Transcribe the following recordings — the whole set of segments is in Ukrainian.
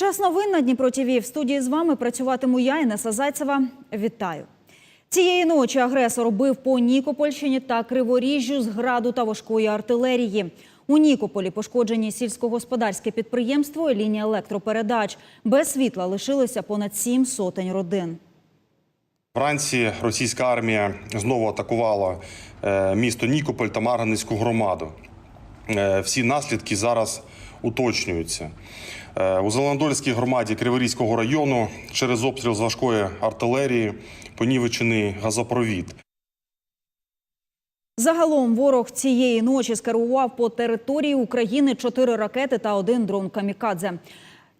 Час новин на Дніпро ТВ. В студії з вами працюватиму я, Інеса Зайцева. Вітаю. Цієї ночі агресор бив по Нікопольщині та Криворіжжю з граду та важкої артилерії. У Нікополі пошкоджені сільськогосподарське підприємство і лінія електропередач. Без світла лишилися понад сім сотень родин. Вранці російська армія знову атакувала е, місто Нікополь та Марганецьку громаду. Е, Всі наслідки зараз уточнюються. Е, У Зеленодольській громаді Криворізького району через обстріл з важкої артилерії понівечений газопровід. Загалом ворог цієї ночі скерував по території України чотири ракети та один дрон камікадзе.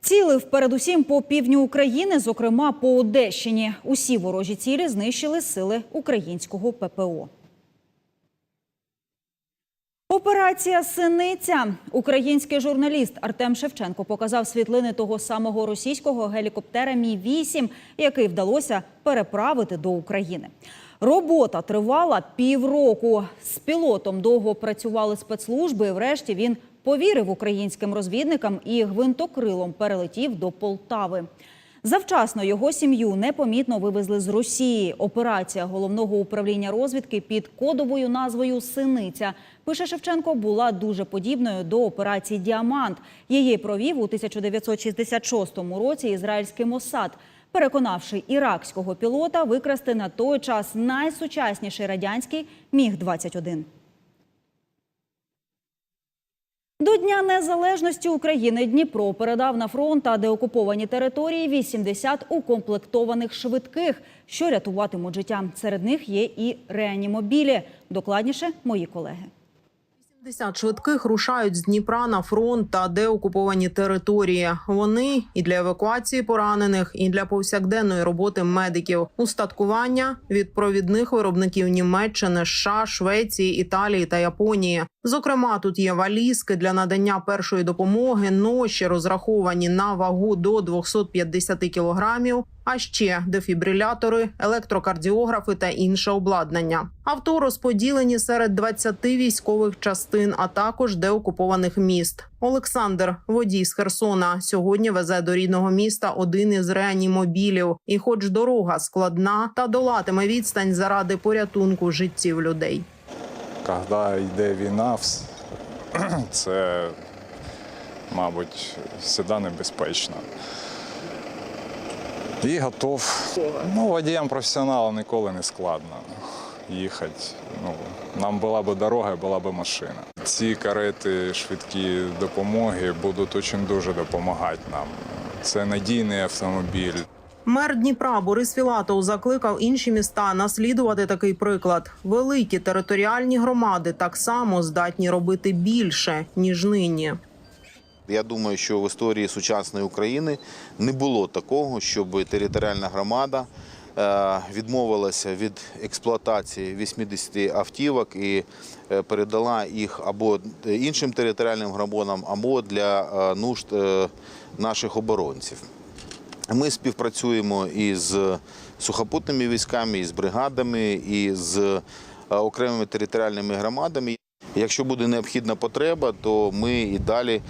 Цілив передусім по півдню України, зокрема по Одещині. Усі ворожі цілі знищили сили українського ППО. Операція Синиця. Український журналіст Артем Шевченко показав світлини того самого російського гелікоптера Мі 8 який вдалося переправити до України. Робота тривала півроку. З пілотом довго працювали спецслужби. і Врешті він повірив українським розвідникам і гвинтокрилом перелетів до Полтави. Завчасно його сім'ю непомітно вивезли з Росії. Операція головного управління розвідки під кодовою назвою Синиця пише Шевченко була дуже подібною до операції Діамант. Її провів у 1966 році ізраїльський Мосад, переконавши іракського пілота викрасти на той час найсучасніший радянський міг 21 До Дня Незалежності України Дніпро передав на фронт та деокуповані території 80 укомплектованих швидких, що рятуватимуть життя. Серед них є і реанімобілі. Докладніше мої колеги. 70 швидких рушають з Дніпра на фронт та деокуповані території. Вони і для евакуації поранених, і для повсякденної роботи медиків. Устаткування від провідних виробників Німеччини, США, Швеції, Італії та Японії. Зокрема, тут є валізки для надання першої допомоги, ноші розраховані на вагу до 250 кілограмів. А ще дефібрилятори, електрокардіографи та інше обладнання. Авто розподілені серед 20 військових частин, а також деокупованих міст. Олександр, водій з Херсона, сьогодні везе до рідного міста один із реанімобілів. І, хоч дорога складна, та долатиме відстань заради порятунку життів людей. Коли йде війна, це, мабуть, завжди небезпечно. І готов. Ну, водіям професіоналам ніколи не складно їхати. Ну, нам була б дорога, була б машина. Ці карети швидкі допомоги будуть дуже дуже допомагати нам. Це надійний автомобіль. Мер Дніпра Борис Філатов закликав інші міста наслідувати такий приклад. Великі територіальні громади так само здатні робити більше ніж нині. Я думаю, що в історії сучасної України не було такого, щоб територіальна громада е, відмовилася від експлуатації 80 автівок і е, передала їх або іншим територіальним громадам, або для е, нужд наших оборонців. Ми співпрацюємо із сухопутними військами, із бригадами, і з окремими територіальними громадами. Якщо буде необхідна потреба, то ми і далі е,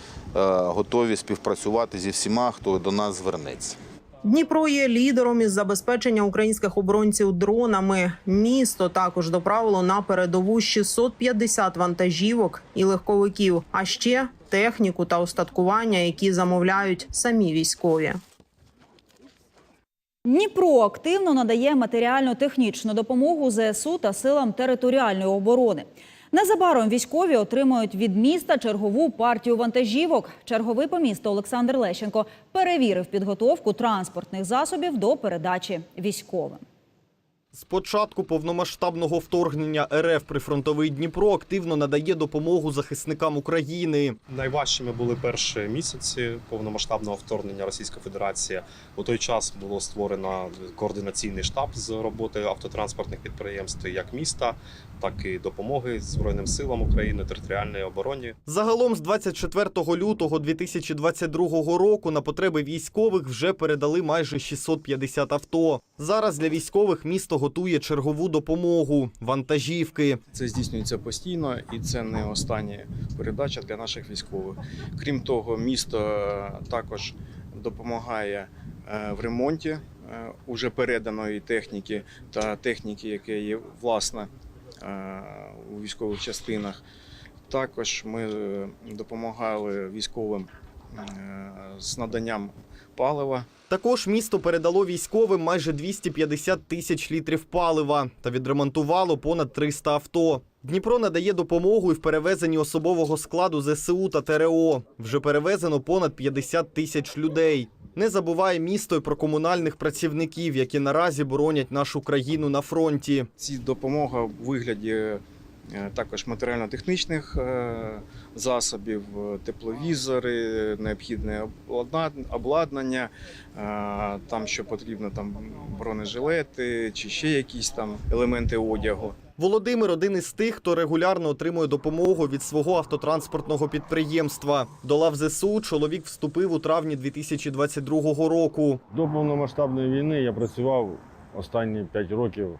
готові співпрацювати зі всіма, хто до нас звернеться. Дніпро є лідером із забезпечення українських оборонців дронами. Місто також доправило на передову 650 вантажівок і легковиків, а ще техніку та устаткування, які замовляють самі військові. Дніпро активно надає матеріально-технічну допомогу ЗСУ та силам територіальної оборони. Незабаром військові отримають від міста чергову партію вантажівок. Черговий по місту Олександр Лещенко перевірив підготовку транспортних засобів до передачі військовим. З початку повномасштабного вторгнення РФ прифронтовий Дніпро активно надає допомогу захисникам України. Найважчими були перші місяці повномасштабного вторгнення Російської Федерації. У той час було створено координаційний штаб з роботи автотранспортних підприємств як міста, так і допомоги Збройним силам України, територіальної обороні. Загалом з 24 лютого 2022 року на потреби військових вже передали майже 650 авто. Зараз для військових місто готує чергову допомогу вантажівки. Це здійснюється постійно, і це не остання передача для наших військових. Крім того, місто е, також допомагає е, в ремонті е, уже переданої техніки та техніки, яка є власна у військових частинах. Також ми допомагали військовим з наданням палива. Також місто передало військовим майже 250 тисяч літрів палива та відремонтувало понад 300 авто. Дніпро надає допомогу і в перевезенні особового складу ЗСУ та ТРО. Вже перевезено понад 50 тисяч людей. Не забуває місто й про комунальних працівників, які наразі боронять нашу країну на фронті. Ці допомога в вигляді також матеріально-технічних е, засобів, е, тепловізори, необхідне обладна- обладнання, е, там що потрібно, там бронежилети чи ще якісь там елементи одягу. Володимир один із тих, хто регулярно отримує допомогу від свого автотранспортного підприємства. До лав ЗСУ чоловік вступив у травні 2022 року. До повномасштабної війни я працював останні 5 років е,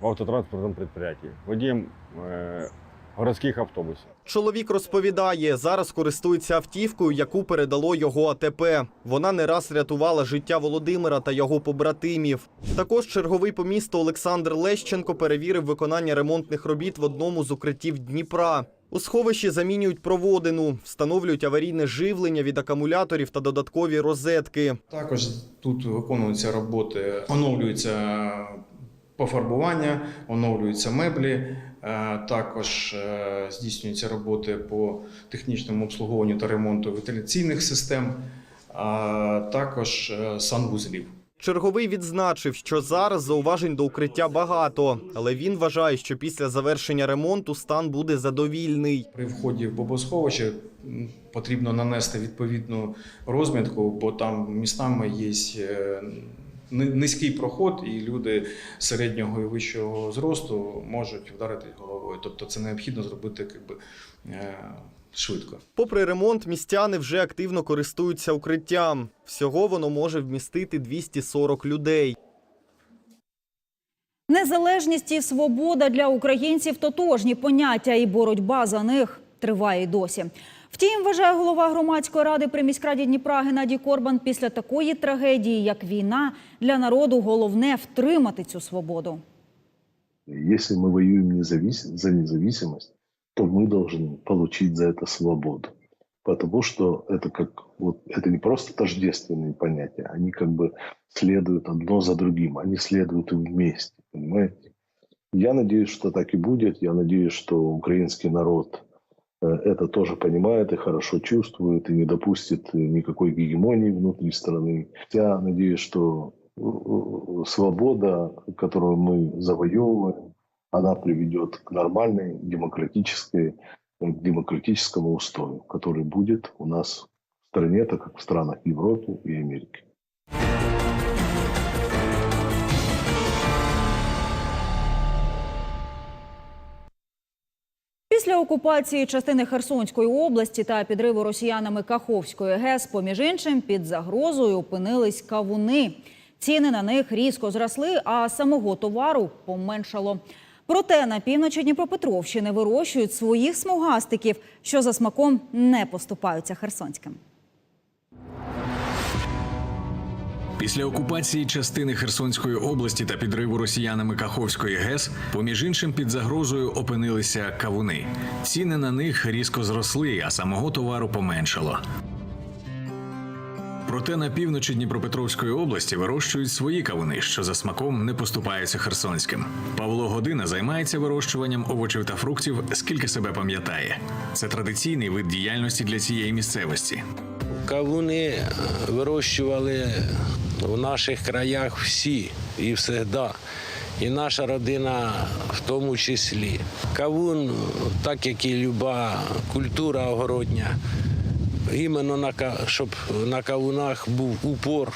в автотранспортному підприємстві, водієм е, городських автобусів. Чоловік розповідає, зараз користується автівкою, яку передало його АТП. Вона не раз рятувала життя Володимира та його побратимів. Також черговий по місту Олександр Лещенко перевірив виконання ремонтних робіт в одному з укриттів Дніпра. У сховищі замінюють проводину, встановлюють аварійне живлення від акумуляторів та додаткові розетки. Також тут виконуються роботи, оновлюється пофарбування, оновлюються меблі. е, Також е, здійснюються роботи по технічному обслуговуванню та ремонту вентиляційних систем, а також е, санвузлів. Черговий відзначив, що зараз зауважень до укриття багато, але він вважає, що після завершення ремонту стан буде задовільний. При вході в бомбосховище м, потрібно нанести відповідну розмітку, бо там містами є низький проход, і люди середнього і вищого зросту можуть вдарити головою. Тобто це необхідно зробити якби, е, швидко. Попри ремонт, містяни вже активно користуються укриттям. Всього воно може вмістити 240 людей. Незалежність і свобода для українців тотожні поняття, і боротьба за них триває й досі. Втім, вважає голова громадської ради при міськраді Дніпра Геннадій Корбан, після такої трагедії, як війна, для народу головне втримати цю свободу. Если мы воюем независ- за независимость, то мы должны получить за это свободу. Потому что это как вот это не просто тождественные понятия, они как бы следуют одно за другим, они следуют вместе, понимаете? Я надеюсь, что так и будет. Я надеюсь, что украинский народ э, это тоже понимает и хорошо чувствует, и не допустит э, никакой гегемонии внутри страны. Я надеюсь, что э, э, свобода, которую мы завоевываем, она приведет к нормальной демократической, э, к демократическому устрою, который будет у нас в стране, так как в странах Европы и Америки. Після окупації частини Херсонської області та підриву росіянами Каховської ГЕС, поміж іншим, під загрозою опинились кавуни. Ціни на них різко зросли, а самого товару поменшало. Проте на півночі Дніпропетровщини вирощують своїх смугастиків, що за смаком не поступаються херсонським. Після окупації частини Херсонської області та підриву росіянами Каховської ГЕС, поміж іншим, під загрозою опинилися кавуни. Ціни на них різко зросли, а самого товару поменшало. Проте на півночі Дніпропетровської області вирощують свої кавуни, що за смаком не поступаються херсонським. Павло Година займається вирощуванням овочів та фруктів, скільки себе пам'ятає. Це традиційний вид діяльності для цієї місцевості. Кавуни е, вирощували в наших краях всі і завжди. І наша родина в тому числі. Кавун, так як і люба культура огородня, іменно на, щоб на кавунах був упор,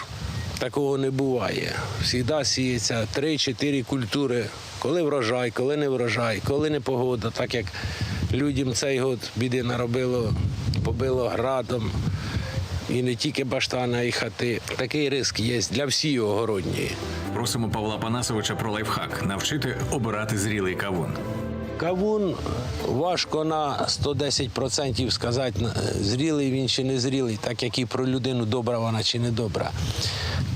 такого не буває. Всігда сіється 3-4 культури, коли врожай, коли не врожай, коли не погода, так як людям цей год біди наробило, побило градом. І не тільки баштани, а й хати. Такий риск є для всієї огородньої. Просимо Павла Панасовича про лайфхак навчити обирати зрілий кавун. Кавун важко на 110% сказати, зрілий він чи не зрілий, так як і про людину добра вона чи не добра.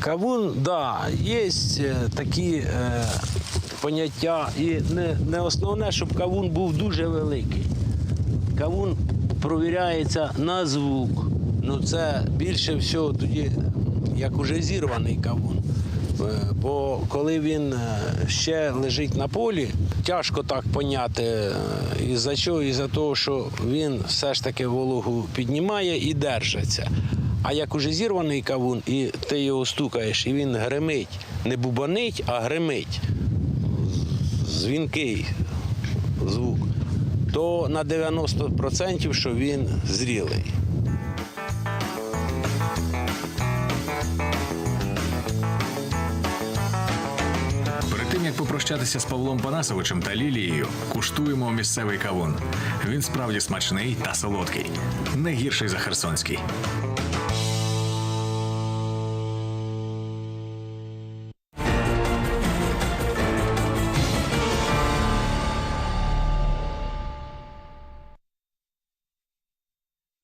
Кавун, да, є е, такі е, поняття, і не, не основне, щоб кавун був дуже великий. Кавун провіряється на звук. Ну це більше всього тоді, як уже зірваний кавун. Е, Бо коли він е, ще лежить на полі, тяжко так поняти, е, із-за чого, із-за того, що він все ж таки вологу піднімає і держиться. А як уже зірваний кавун, і ти його стукаєш, і він гримить, не бубанить, а гримить. Дзвінкий звук, то на 90% що він зрілий. Попрощатися з Павлом Панасовичем та Лілією, куштуємо місцевий кавун. Він справді смачний та солодкий, не гірший за херсонський.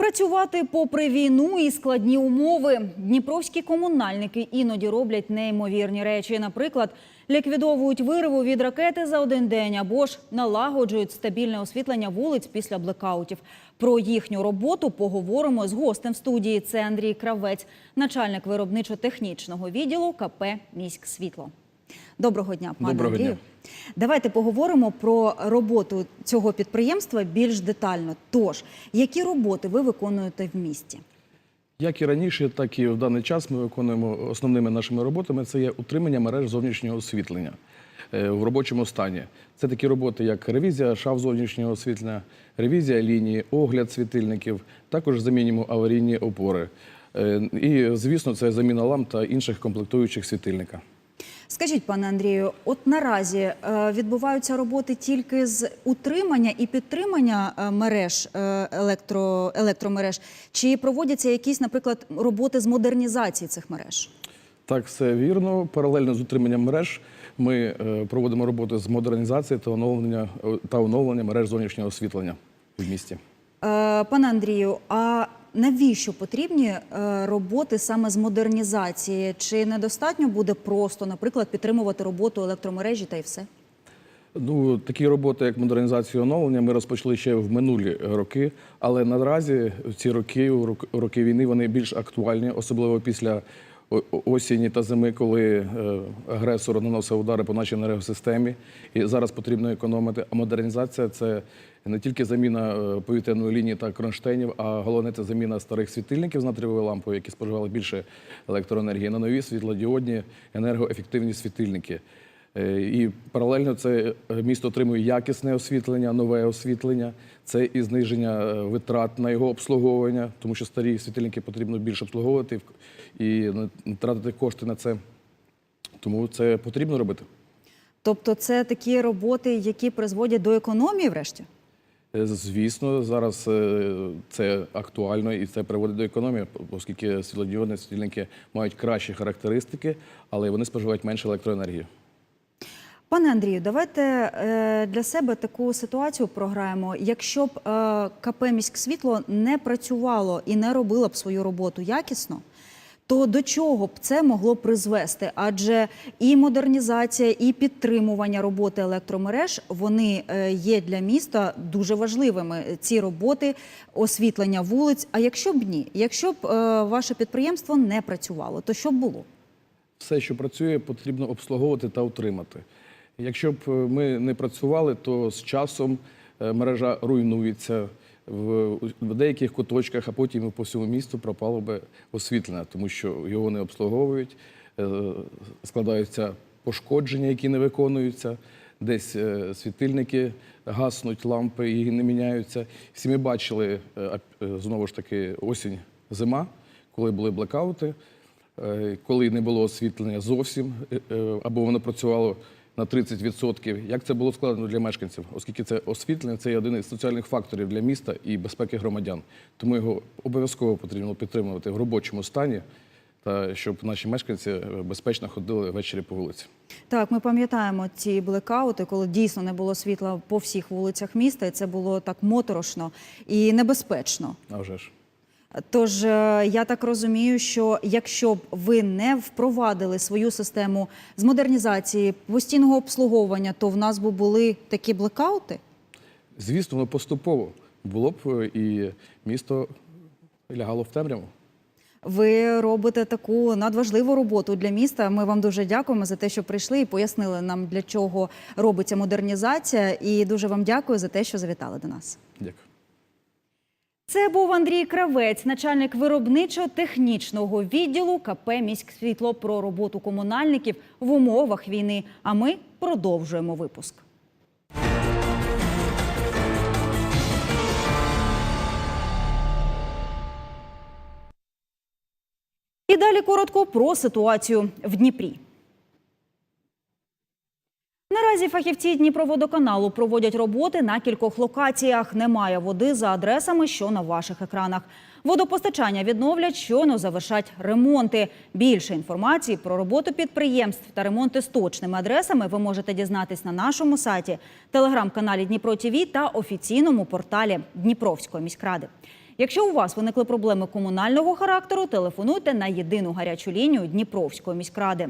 Працювати попри війну і складні умови. Дніпровські комунальники іноді роблять неймовірні речі. Наприклад, ліквідовують вириву від ракети за один день або ж налагоджують стабільне освітлення вулиць після блекаутів. Про їхню роботу поговоримо з гостем студії. Це Андрій Кравець, начальник виробничо-технічного відділу КП «Міськсвітло». Доброго дня, пане Доброго Андрію. дня. Давайте поговоримо про роботу цього підприємства більш детально. Тож, які роботи ви виконуєте в місті? Як і раніше, так і в даний час ми виконуємо основними нашими роботами. Це є утримання мереж зовнішнього освітлення е, в робочому стані. Це такі роботи, як ревізія шаф зовнішнього освітлення, ревізія лінії, огляд світильників, також замінюємо аварійні опори. Е, І, звісно, це заміна ламп та інших комплектуючих світильника. Скажіть, пане Андрію, от наразі е, відбуваються роботи тільки з утримання і підтримання е, мереж е, електро, електромереж, чи проводяться якісь, наприклад, роботи з модернізації цих мереж? Так, все вірно. Паралельно з утриманням мереж ми проводимо роботи з модернізації та оновлення та оновлення мереж зовнішнього освітлення в місті. Пане Андрію, а навіщо потрібні е, роботи саме з модернізації? Чи недостатньо буде просто, наприклад, підтримувати роботу електромережі та й все? Ну, такі роботи, як модернізація і оновлення, ми розпочали ще в минулі роки, але наразі ці роки, роки війни, вони більш актуальні, особливо після о- осені та зими, коли е, агресор наносив удари по нашій енергосистемі. І зараз потрібно економити. А модернізація це не тільки заміна е, повітряної лінії та кронштейнів, а головне це заміна старих світильників з натрієвою лампою, які споживали більше електроенергії, на нові світлодіодні енергоефективні світильники. Е, І паралельно це е, місто отримує якісне освітлення, нове освітлення. Це і зниження е, витрат на його обслуговування, тому що старі світильники потрібно більше обслуговувати і тратити кошти на це. Тому це потрібно робити. Тобто, це такі роботи, які призводять до економії, врешті? Звісно, зараз це актуально і це приводить до економії, оскільки світлодіодні світильники мають кращі характеристики, але вони споживають менше електроенергії. Пане Андрію, давайте е, для себе таку ситуацію програємо. Якщо б е, КП «Міськсвітло» не працювало і не робило б свою роботу якісно, то до чого б це могло призвести? Адже і модернізація, і підтримування роботи електромереж вони е, є для міста дуже важливими. Ці роботи, освітлення вулиць. А якщо б ні, якщо б ваше підприємство не працювало, то що б було? все, що працює, потрібно обслуговувати та утримати. Якщо б е, ми не працювали, то з часом е, мережа руйнується в, деяких куточках, а потім по всьому місту пропало би освітлення, тому що його не обслуговують, е, складаються пошкодження, які не виконуються. Десь світильники гаснуть, лампи і не міняються. Всі ми бачили знову ж таки осінь, зима, коли були блекаути. Коли не було освітлення зовсім, або воно працювало на 30%. Як це було складно для мешканців, оскільки це освітлення це є один із соціальних факторів для міста і безпеки громадян. Тому його обов'язково потрібно підтримувати в робочому стані та щоб наші мешканці е, безпечно ходили ввечері по вулиці. Так, ми пам'ятаємо ці блекаути, коли дійсно не було світла по всіх вулицях міста, і це було так моторошно і небезпечно. А вже ж. Тож е, я так розумію, що якщо б ви не впровадили свою систему з модернізації постійного обслуговування, то в нас би були такі блекаути. Звісно, воно поступово було б е, і місто лягало в темряву. Ви робите таку надважливу роботу для міста. Ми вам дуже дякуємо за те, що прийшли і пояснили нам, для чого робиться модернізація. І дуже вам дякую за те, що завітали до нас. Дякую. Це був Андрій Кравець, начальник виробничо-технічного відділу КП «Міськсвітло» про роботу комунальників в умовах війни. А ми продовжуємо випуск. І далі коротко про ситуацію в Дніпрі. Наразі фахівці Дніпроводоканалу проводять роботи на кількох локаціях. Немає води за адресами, що на ваших екранах. Водопостачання відновлять, щойно завершать ремонти. Більше інформації про роботу підприємств та ремонти з точними адресами ви можете дізнатись на нашому сайті, телеграм-каналі Дніпро ТІВІ та офіційному порталі Дніпровської міськради. Якщо у вас виникли проблеми комунального характеру, телефонуйте на єдину гарячу лінію Дніпровської міськради.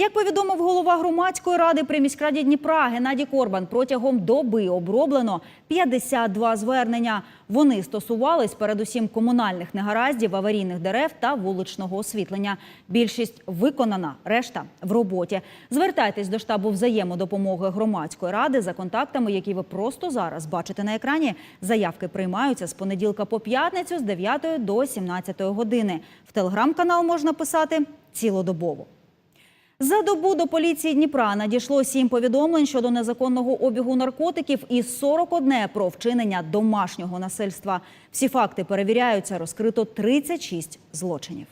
Як повідомив голова громадської ради при міськраді Дніпра Геннадій Корбан, протягом доби оброблено 52 звернення. Вони стосувались передусім комунальних негараздів, аварійних дерев та вуличного освітлення. Більшість виконана, решта в роботі. Звертайтесь до штабу взаємодопомоги громадської ради за контактами, які ви просто зараз бачите на екрані. Заявки приймаються з понеділка по п'ятницю з 9 до 17 години. В телеграм-канал можна писати цілодобово. За добу до поліції Дніпра надійшло сім повідомлень щодо незаконного обігу наркотиків і 41 про вчинення домашнього насильства. Всі факти перевіряються. Розкрито 36 злочинів.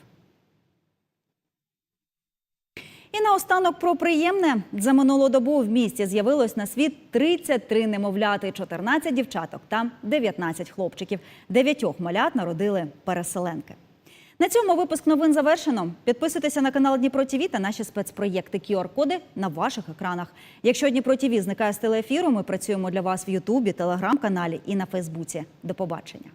І наостанок про приємне. За минулу добу в місті з'явилось на світ 33 немовляти, 14 дівчаток та 19 хлопчиків. Дев'ятьох малят народили переселенки. На цьому випуск новин завершено. Підписуйтеся на канал Дніпро ТІВІ та наші спецпроєкти QR-коди на ваших екранах. Якщо Дніпро ТІВІ зникає з телеефіру, ми працюємо для вас в Ютубі, телеграм-каналі і на Фейсбуці. До побачення.